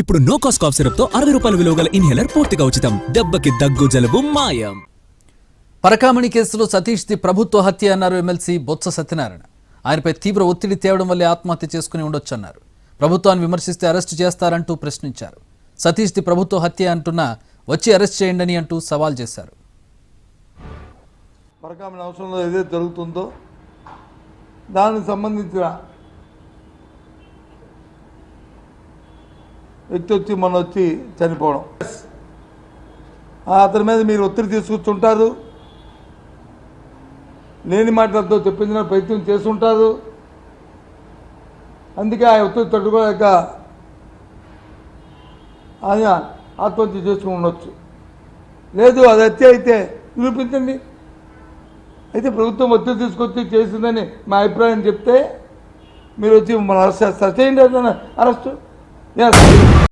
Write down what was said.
ఇప్పుడు no cost cough సిరప్తో అరవై రూపాయల విలువ గల ఇన్హేలర్ పూర్తిగా ఉచితం. దెబ్బకి దగ్గు జలుబు మాయం. పరకామణి కేసులో సతీష్ది ప్రభుత్వ హత్య అన్నారు ఎమ్మెల్సీ బొత్స సత్యనారాయణ. ఆయనపై తీవ్ర ఒత్తిడి తేవడం వల్లే ఆత్మహత్య చేసుకుని ఉండొచ్చన్నారు. ప్రభుత్వాన్ని విమర్శిస్తే అరెస్టు చేస్తారంటూ ప్రశ్నించారు. సతీష్ది ప్రభుత్వ హత్య అంటున్నా వచ్చి అరెస్ట్ చేయండి అంటూ సవాల్ చేశారు. పరకామణ అవసరంలో ఏదైతే జరుగుతుందో దానికి సంబంధించిన వ్యక్తి వచ్చి మొన్న వచ్చి చనిపోవడం. ఆ అతని మీద మీరు ఒత్తిడి తీసుకొచ్చుంటారు. లేని మాటలతో చెప్పించిన ప్రయత్నం చేస్తుంటారు. అందుకే ఆ ఒత్తిడి తట్టుకోలేక ఆయన ఆత్మహత్య చేసుకుని ఉండొచ్చు. లేదు అది హత్య అయితే నిరూపించండి అయితే ప్రభుత్వం ఒత్తిడి తీసుకొచ్చి చేసిందని మా అభిప్రాయం చెప్తే మీరు వచ్చి మన అరెస్ట్ చేస్తారు. చేయండి అరెస్టు అరెస్ట్. 那样可